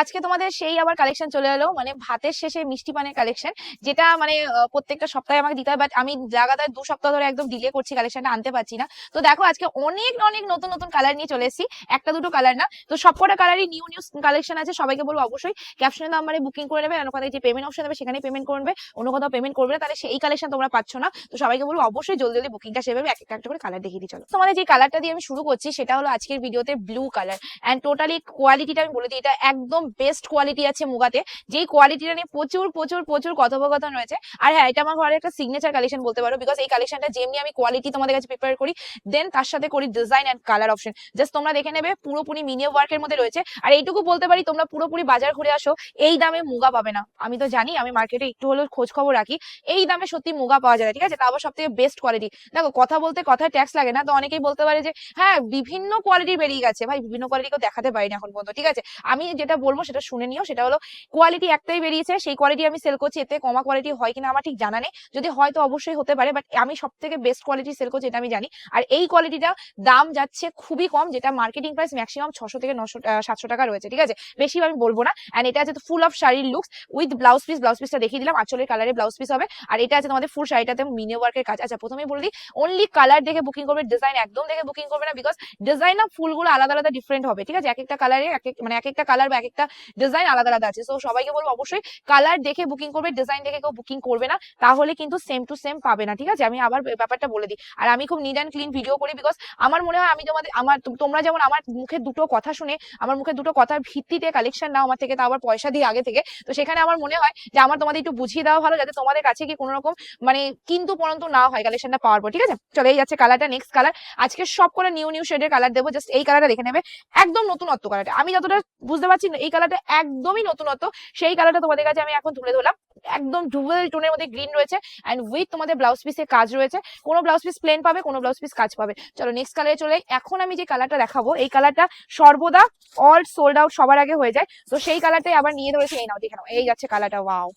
আজকে তোমাদের সেই আবার কালেকশন চলে এলো মানে ভাতের শেষে মিষ্টি পানের কালেকশন যেটা মানে প্রত্যেকটা সপ্তাহে আমাকে দিতে হয় বাট আমি লাগাতার দু সপ্তাহ ধরে একদম ডিলে করছি কালেকশনটা আনতে পারছি না। তো দেখো, আজকে অনেক অনেক নতুন নতুন কালার নিয়ে চলে এসেছি, একটা দুটো কালার না। তো সবকটা কালারই নিউ নিউ কালেকশন আছে, সবাইকে বলব অবশ্যই ক্যাপশনের নাম্বারে বুকিং করে নেবে আর ওখানে যে পেমেন্ট অপশন দেবে সেখানে পেমেন্ট করবে, অন্য কোথাও পেমেন্ট করবে না, তাহলে সেই কালেকশন তোমরা পাচ্ছ না। তো সবাইকে বলব অবশ্যই জলদি জলদি বুকিংটা সেভাবে এক একটা করে কালার দেখিয়ে দিই, চলো। তোমাদের যে কালারটা দিয়ে আমি শুরু করছি, সেটা হলো আজকের ভিডিওতে ব্লু কালার অ্যান্ড টোটালি কোয়ালিটিটা আমি বলে দিই, এটা একদম বেস্ট কোয়ালিটি আছে মুগাতে। যেই কোয়ালিটিটা নিয়ে প্রচুর প্রচুর প্রচুর কথোপকথন রয়েছে। আর হ্যাঁ এটা আমার ঘরের একটা সিগনেচার কালেকশন বলতে পারো বিকজ এই কালেকশনটা যেমনি আমি কোয়ালিটি তোমাদের কাছে প্রিপেয়ার করি দেন তার সাথে করি design and colour option just তোমরা দেখে নেবে, পুরোপুরি মিনিও ওয়ার্কের মধ্যে রয়েছে। আর এইটুকু বলতে পারি, তোমরা পুরোপুরি বাজার ঘুরে আসো, এই দামে মুগা পাবে না। আমি তো জানি, আমি মার্কেটে একটু হলেও খোঁজ খবর রাখি, এই দামে সত্যি মুগা পাওয়া যায় ঠিক আছে? তারপর সব থেকে বেস্ট কোয়ালিটি দেখো, কথা বলতে কথায় ট্যাক্স লাগে না, তো অনেকেই বলতে পারে যে হ্যাঁ বিভিন্ন কোয়ালিটি বেরিয়ে গেছে। ভাই, বিভিন্ন কোয়ালিটি কেউ দেখাতে পারি না এখন পর্যন্ত, ঠিক আছে? আমি যেটা বলব সেটা শুনে নিও। সেটা হলো কোয়ালিটি একটাই বেরিয়েছে, সেই কোয়ালিটি আমি সেল করছি, এতে কমা কোয়ালিটি হয় কিনা আমার ঠিক জানা নেই। যদি হয় তো অবশ্যই হতে পারে বাট আমি সব থেকে বেস্ট কোয়ালিটি সেল করছি এটা আমি জানি। আর এই কোয়ালিটিটা দাম যাচ্ছে খুবই কম, যেটা মার্কেটিং প্রাইস ম্যাক্সিমাম ছশো থেকে নশো সাতশো টাকা রয়েছে, ঠিক আছে? বেশি আমি বলব না। অ্যান্ড এটা আছে ফুল অফ শাড়ির looks with blouse piece blouse পিসটা দেখিয়ে দিলাম আঁচলের কালারে ব্লাউজ পিস হবে। আর এটা আছে তোমাদের ফুল শাড়িটাতে মিনি ওয়ার্কের কাজ। আচ্ছা প্রথমেই বলে দিই অনলি কালার দেখে বুকিং করবে ডিজাইন একদম দেখে বুকিং করবে না বিকজ ডিজাইন না ফুলগুলো আলাদা আলাদা ডিফারেন্ট হবে, ঠিক আছে? এক একটা কালারে এক- মানে এক একটা কালার বা এক একটা ডিজাইন আলাদা আলাদা আছে। সো সবাইকে বলব অবশ্যই কালার দেখে বুকিং করবে ডিজাইন দেখে কেউ বুকিং করবে না। তাহলে কিন্তু সেম টু সেম পাবে না, ঠিক আছে? আমি আবার ব্যাপারটা বলে দিই। আর আমি খুব নিট অ্যান্ড ক্লিন ভিডিও করি বিকজ আমার মনে হয় আমি তোমাদের, আমার, তোমরা যেমন আমার মুখে দুটো কথা শুনে, আমার মুখে দুটো কথার ভিত্তিতে কালেকশন নাও আমার থেকে, তা আবার পয়সা দিয়ে আগে থেকে। তো সেখানে আমার মনে হয় যে আমার তোমাদের একটু বুঝিয়ে দেওয়া ভালো যাতে তোমাদের কাছে কি কোনো রকম মানে কিন্তু পরন্তু না হয় কালেকশনটা পাওয়ার পর, ঠিক আছে? চলে এই যাচ্ছে কালারটা নেক্সট কালার আজকে সব করে নিউ নিউ শেডের কালার দেবো জাস্ট এই কালারটা দেখে নেবে। একদম নতুনত্ব কালারটা আমি যতটা বুঝতে পারছি এই কালারটা একদমই নতুনত্ব। সেই কালারটা তোমাদের কাছে আমি এখন তুলে ধরলাম। একদম ডুবেল টোনের মধ্যে গ্রিন রয়েছে অ্যান্ড উইথ তোমাদের ব্লাউজ পিসে কাজ রয়েছে। কোনো ব্লাউজ পিস প্লেন পাবে, কোনো ব্লাউজ পিস কাজ পাবে। চলো নেক্সট কালারে চলে এখন আমি যে কালারটা দেখাবো, এই কালারটা সর্বদা অল সোল্ড আউট সবার আগে হয়ে যায়। তো সেই কালারটাই আবার নিয়ে ধরেছে। এই নাও, দেখে নাও। এই যাচ্ছে কালারটা ওয়াও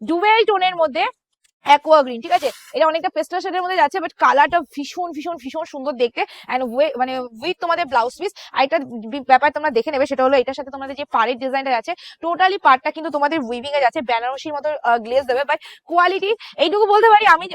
ডুবেল টোনের মধ্যে অ্যাকোয়া গ্রিন ঠিক আছে? এটা অনেকটা পেস্টাল শেডের মধ্যে যাচ্ছে বাট কালারটা ভীষণ ভীষণ ভীষণ সুন্দর দেখতে। অ্যান্ড মানে উইথ তোমাদের ব্লাউজ পিস আর ব্যাপার তোমরা দেখে নেবে, সেটা হলো এটার সাথে তোমাদের যে পাড়ের ডিজাইনটা আছে টোটালি পার্টটা কিন্তু তোমাদের উইভিং এ যাচ্ছে, বেনারসির মতো গ্লেজ দেবে বাট কোয়ালিটি এইটুকু বলতে পারি, আমি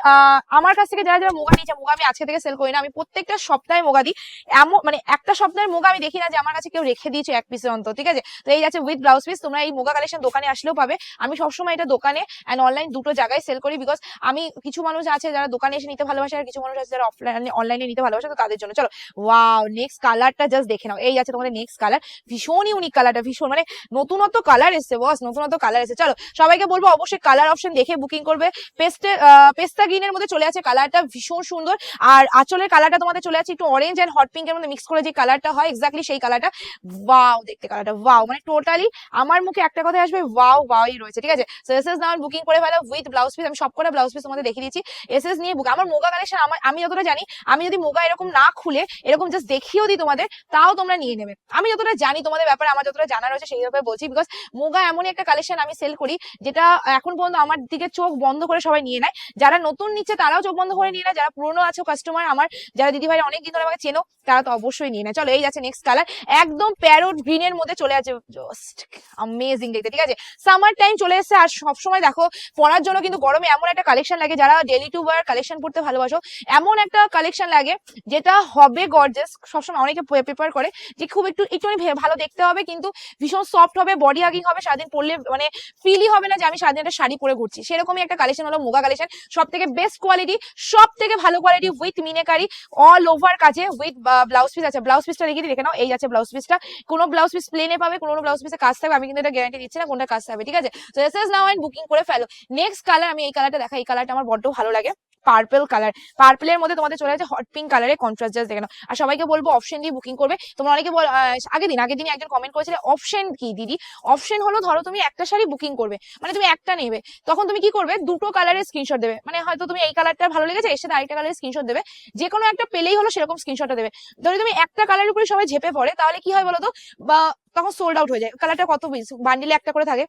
আমার কাছ থেকে যারা যারা মুগা নিয়েছে, মুগা আমি আজকে থেকে সেল করি না, আমি প্রত্যেকটা সপ্তাহে মুগা দিই। এমন মানে একটা সপ্তাহের মুগা আমি দেখি না যে আমার কাছে কেউ রেখে দিয়েছে এক পিসের অন্তর ঠিক আছে? তো এই আছে উইথ ব্লাউজ পিস তোমরা এই মুগা কালেকশন দোকানে আসলেও পাবে। আমি সবসময় এটা দোকানে অ্যান্ড অনলাইন দুটো জায়গায় সেল করি বিকজ আমি কিছু মানুষ আছে যারা দোকানে এসে নিতে ভালোবাসে আর কিছু মানুষ আছে যারা অফলাইনে অনলাইনে নিতে ভালোবাসে, তো তাদের জন্য। চলো। ওয়াও নেক্সট কালারটা জাস্ট দেখে নাও। এই আছে তোমাদের নেক্সট কালার ভীষণ ইউনিক কালারটা ভীষণ। মানে নতুনত্ব কালার এসছে বস নতুনত্ব কালার এসেছে। চলো, সবাইকে বলব অবশ্যই কালার অপশন দেখে বুকিং করবে। পেস্টে পেস্তা গ্রিনের মধ্যে চলে আছে কালারটা ভীষণ সুন্দর। আর আঁচলের কালারটা তোমাদের চলে আছে একটু অরেঞ্জ এন্ড হট পিঙ্কের মধ্যে মিক্স করে যে কালারটা হয় এক্স্যাক্টলি সেই কালারটা ওয়াও দেখতে কালারটা ওয়াও মানে টোটালি আমার মুখে একটা কথা আসবে ওয়াও ওয়াওই রয়েছে। ঠিক আছে? So S S now booking করে ফেলো উইথ ব্লাউজ পিস আমি সব কটা ব্লাউজ পিস তোমাদের দেখিয়ে দিচ্ছি এস এস নিয়ে বুক আমার মোগা কালেকশন আমার আমি যতটা জানি, আমি যদি মোগা এরকম না খুলে, এরকম জাস্ট দেখিয়েও দিই তোমাদের, তাও তোমরা নিয়ে নেবে। আমি যতটা জানি তোমাদের ব্যাপারে, আমার যতটা জানা রয়েছে সেই ব্যাপারে বলছি বিকজ মোগা এমনই একটা কালেকশন আমি সেল করি, যেটা এখন পর্যন্ত আমার দিকে চোখ বন্ধ করে সবাই নিয়ে নেয়। যারা নতুন নিচ্ছে, তারাও চোখ বন্ধ করে নিয়ে নেয়, যারা পুরনো আছে কাস্টমার আমার, যারা দিদি ভাই অনেক দিন ধরে আমাকে চেনো, তারা তো অবশ্যই নিয়ে নেয়। চলো, এই যাচ্ছে নেক্সট কালার একদম প্যারোট গ্রিন এর মধ্যে চলে আছে জাস্ট আমেজিং দেখতে, ঠিক আছে? সামার টাইম চলে এসেছে, আর সবসময় দেখো পরার জন্য কিন্তু গরমে এমন একটা কালেকশন লাগে যারা ডেলি টু ওয়ার কালেকশন পড়তে ভালোবাসো এমন একটা কালেকশন লাগে যেটা হবে গর্জেস সবসময় অনেকে প্রিপেয়ার করে যে খুব একটু একটুখানি ভালো দেখতে হবে কিন্তু ভীষণ সফট হবে বডি হাগিং হবে সারাদিন পরলে মানে ফিলই হবে না যে আমি সারাদিন একটা শাড়ি পরে ঘুরছি। সেরকমই একটা কালেকশন হলো মুগা কালেকশন সব থেকে বেস্ট কোয়ালিটি সব থেকে ভালো quality with meenakari all over কাজে উইথ ব্লাউজ পিস আছে। ব্লাউজ পিসটা দিই, দেখে নাও এই আছে ব্লাউজ পিসটা কোনো ব্লাউজ পিস প্লেনে পাবে কোনো ব্লাউজ পিসে কাজ থাকবে আমি কিন্তু এটা গ্যারান্টি দিচ্ছি না কোনটা কাজ থাকবে ঠিক আছে? তো এস এস নাও বুকিং করে ফেলো। নেক্সট কালার আমি এই কালারটা দেখা এই কালারটা আমার বড্ড ভালো লাগে। পার্পল কালার পার্পলের মধ্যে তোমাদের চলে যাচ্ছে হট পিঙ্ক কালারে কন্ট্রাস্ট জাস্ট দেখে আর সবাইকে বলব অপশন দিয়ে বুকিং করবে। তোমরা অনেকে আহ, দিন আগের দিন একজন কমেন্ট করেছিলে অপশন কি দিদি? অপশন হলো ধরো তুমি একটা শাড়ি বুকিং করবে। মানে তুমি একটা নেবে। তখন তুমি কি করবে? দুটো কালারের স্ক্রিনশট দেবে। মানে হয়তো তুমি এই কালারটা ভালো লেগেছে এর সাথে আরেকটা কালারের স্ক্রিনশট দেবে। যে কোনো একটা পেলেই হলো সেরকম স্ক্রিনশটটা দেবে। ধরো তুমি একটা কালারের উপরে সবাই ঝেপে পড়ে তাহলে কি হয় বলো তো বা তখন সোল্ড আউট হয়ে যায়। কালারটা কত বান্ডিলে একটা করে থাকে।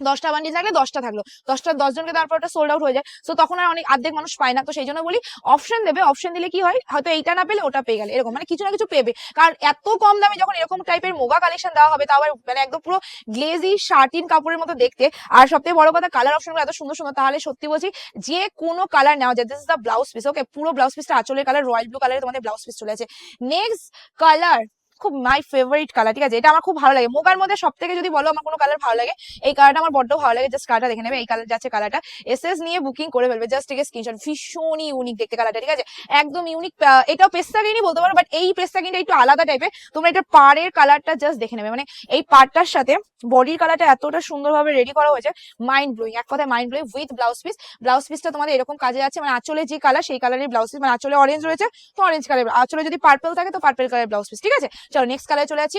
দশটা বান্ডিল থাকলে দশটা থাকল। দশটা দশজনকে তারপর ওটা সোল্ড আউট হয়ে যায়। তো তখন আর অনেক অর্ধেক মানুষ পায় না। তো সেই জন্য বলি অপশন দেবে। অপশন দিলে কি হয়? হয়তো এইটা না পেলে ওটা পেয়ে গেলে। এরকম। মানে কিছু না কিছু পেবে। কারণ এত কম দামে যখন এরকম টাইপের মোগা কালেকশন দেওয়া হবে, তাও আবার মানে একদম পুরো গ্লেজি শার্টিন কাপড়ের মতো দেখতে। আর সবথেকে বড় কথা কালার অপশনগুলো এত সুন্দর সুন্দর। তাহলে সত্যি বলছি, যে কোনো কালার নেওয়া যায়। This is the blouse piece okay পুরো ব্লাউজ পিসটা আঁচলের কালার রয়্যাল ব্লু কালারে তোমাদের ব্লাউজ পিস চলে আছে নেক্সট কালার খুব মাই ফেভারিট কালার ঠিক আছে? এটা আমার খুব ভালো লাগে। মোগার মধ্যে সব থেকে যদি বলো আমার কোনো কালার ভালো লাগে, এই কালারটা আমার বড্ড ভালো লাগে। জাস্ট কালারটা দেখে নেবে, এই কালার যাচ্ছে কালারটা এস এস নিয়ে বুকিং করে ফেলবে। জাস্ট ঠিক আছে স্ক্রিনশট ভীষণই ইউনিক দেখতে কালারটা ঠিক আছে? একদম ইউনিক এটাও পেস্তা গ্রিনই বলতে পারো বাট এই পেস্তা গ্রিনটা একটু আলাদা টাইপের তোমরা এটা পাড়ের কালারটা জাস্ট দেখে নেবে। মানে এই পাড়টার সাথে বডির কালারটা এতটা সুন্দরভাবে রেডি করা হয়েছে মাইন্ড ব্লোয়িং এক কথায় mind blowing with blouse piece blouse পিসটা তোমাদের এরকম কাজে যাচ্ছে মানে আঁচলে যে কালার সেই কালারের ব্লাউজ পিস মানে আঁচলে অরেঞ্জ রয়েছে, তো অরেঞ্জ কালার আঁচলে যদি পার্পল থাকে, তো পার্পল কালার ব্লাউজ পিস ঠিক আছে? চলো নেক্সট কালারে চলে আছি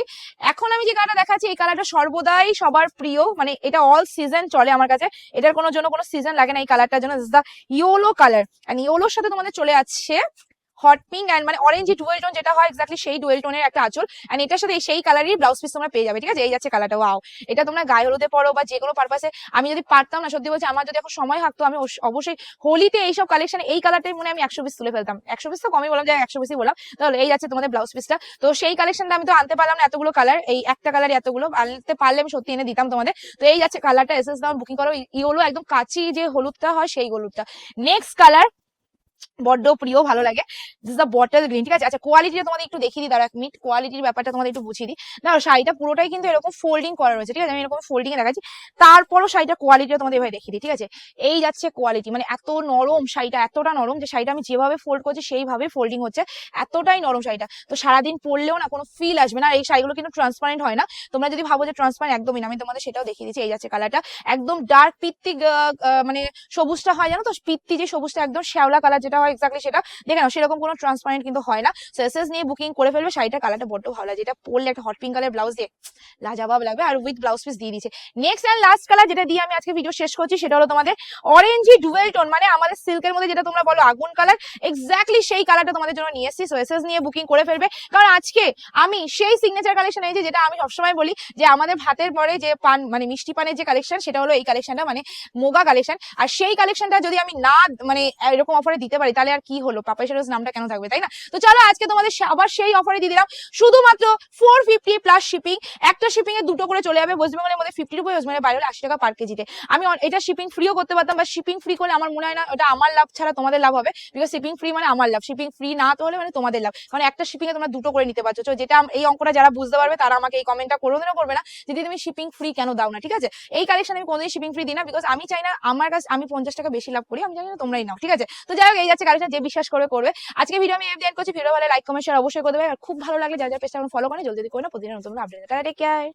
এখন আমি যে কালারটা দেখাচ্ছি, এই কালারটা সর্বদাই সবার প্রিয়। মানে এটা অল সিজন চলে আমার কাছে। এটার কোনো জন্য কোনো সিজন লাগে না এই কালারটার জন্য। দ্য ইয়োলো কালার অ্যান্ড ইয়োলোর সাথে তোমাদের চলে যাচ্ছে হট পিঙ্ক অ্যান্ড মানে অরেঞ্জ ডুয়েল টোন যেটা হয় এক্স্যাক্টলি সেই ডুয়েল টোনের একটা আঁচল। এন্ড এটার সাথে সেই কালারই ব্লাউজ পিস তোমরা পেয়ে যাবে, ঠিক আছে? এই যাচ্ছে কালারটা ওয়াও এটা তোমরা গায়ে হলুদে পরো বা যে কোনো পারপাসে আমি যদি পারতাম না, সত্যি বলছি, আমার যদি এখন সময় থাকতো, আমি অবশ্য- অবশ্যই হোলিতে এইসব কালেকশন এই কালারটাই মনে আমি একশো পিস তুলে ফেলতাম। একশো পিস তো কমই বললাম যে একশো পিসই বললাম। তাহলে এই যাচ্ছে তোমাদের ব্লাউজ পিসটা তো সেই কালেকশনটা আমি তো আনতে পারলাম না এতগুলো কালার এই একটা কালার এতগুলো। আনতে পারলে আমি সত্যি এনে দিতাম তোমাদের। তো এই যাচ্ছে কালারটা এস এস দাম বুকিং করো। ইয়েলো একদম কাচি যে হলুদটা হয়, সেই হলুদটা। নেক্সট কালার বড্ড প্রিয়, ভালো লাগে। দিস দ্য বটল গ্রিন ঠিক আছে? আচ্ছা কোয়ালিটিটা তোমাদের একটু দেখিয়ে দিই দাঁড়া এক মিনিট কোয়ালিটির ব্যাপারটা তোমাদের একটু বুঝিয়ে দিই। দেখো শাড়িটা পুরোটাই কিন্তু এরকম ফোল্ডিং করা রয়েছে, ঠিক আছে? আমি এরকম ফোল্ডিং দেখাচ্ছি। তারপরও শাড়িটা কোয়ালিটিটা তোমাদের এভাবে দেখিয়ে দিই, ঠিক আছে? এই যাচ্ছে কোয়ালিটি মানে এত নরম শাড়িটা, এতটা নরম যে শাড়িটা আমি যেভাবে ফোল্ড করছি, সেইভাবে ফোল্ডিং হচ্ছে। এতটাই নরম শাড়িটা। তো সারাদিন পরলেও না কোনো ফিল আসবে না। এই শাড়িগুলো কিন্তু ট্রান্সপারেন্ট হয় না। তোমরা যদি ভাবো যে ট্রান্সপারেন্ট একদমই না, আমি তোমাদের সেটাও দেখিয়ে দিচ্ছি। এই যাচ্ছে কালারটা একদম ডার্ক পিত্তি মানে সবুজটা হয় জানো তো? পিত্তি যে সবুজটা, একদম শ্যাওলা কালার যেটা হয় এক্স্যাক্টলি সেটা। দেখে নাও, সেরকম কোনো ট্রান্সপারেন্ট কিন্তু হয় না। সো এসএস নিয়ে বুকিং করে ফেলবে, শাড়িটা কালারটা বড্ড ভালো। লাগে যেটা পরলে একটা হট পিঙ্ক কালার ব্লাউজ দিয়ে লাজাবাব লাগবে আর উইথ ব্লাউজ পিস দিয়ে দিচ্ছে নেক্সট এন্ড লাস্ট কালার যেটা দিয়ে আমি আজকে ভিডিও শেষ করছি, সেটা হলো তোমাদের অরেঞ্জি ডুয়েল টোন মানে আমাদের সিল্কের মধ্যে যেটা তোমরা বলো আগুন কালার এক্স্যাক্টলি সেই কালারটা তোমাদের জন্য নিয়ে এসেছি। সো এসএস নিয়ে বুকিং করে ফেলবে। কারণ আজকে আমি সেই সিগনেচার কালেকশন যে যেটা আমি সবসময় বলি যে আমাদের ভাতের পরে যে পান মানে মিষ্টি পানের যে কালেকশন সেটা হলো এই কালেকশনটা মানে মোগা কালেকশন আর সেই কালেকশনটা যদি আমি না মানে এরকম অফারে দিতে পারি, তাহলে আর কি হলো? পাপাই সেরোজ নামটা কেন থাকবে, তাই না? তো চলো আজকে তোমাদের আবার সেই অফারে দিয়ে দিলাম। শুধুমাত্র ফোর ফিফটি প্লাস শিপিং একটা শিপিং এ দুটো করে চলে যাবে। ওয়েস্ট বেঙ্গলের মধ্যে ফিফটি রুপি ওয়েস্ট বেঙ্গলের বাইরে আশি টাকা পার কেজিতে। আমি এটা শিপিং ফ্রিও করতে পারতাম বা শিপিং ফ্রি করলে আমার মনে হয় না, ওটা আমার লাভ ছাড়া তোমাদের লাভ হবে। বিকজ শিপিং ফ্রি মানে আমার লাভ। শিপিং ফ্রি না তো হলে মানে তোমাদের লাভ। কারণ একটা শিপিং এ তোমরা দুটো করে নিতে পারছ। যেটা এই অঙ্কটা যারা বুঝতে পারবে, তারা আমাকে এই কমেন্টটা কোনোদিনও করবে না যদি তুমি শিপিং ফ্রি কেন দাও না? ঠিক আছে? এই কালেকশন আমি কোনোদিন শিপিং ফ্রি দিই না বিকজ আমি চাই না আমার কাছে আমি পঞ্চাশ টাকা বেশি লাভ করি, আমি জানি না তোমরাই নাও। ঠিক আছে? তো যাই হোক, এই যাচ্ছে কারও যে বিশ্বাস করে করবে। আজকে ভিডিও আমি এফ করছি ভিডিও ভালো লাইক কমেন্ট শেয়ার অবশ্যই করে দেবে। আর খুব ভালো লাগলে যা যা পেজটা ফলো করে জলদি করে না প্রতিদিন নতুন আপডেট কেয়ার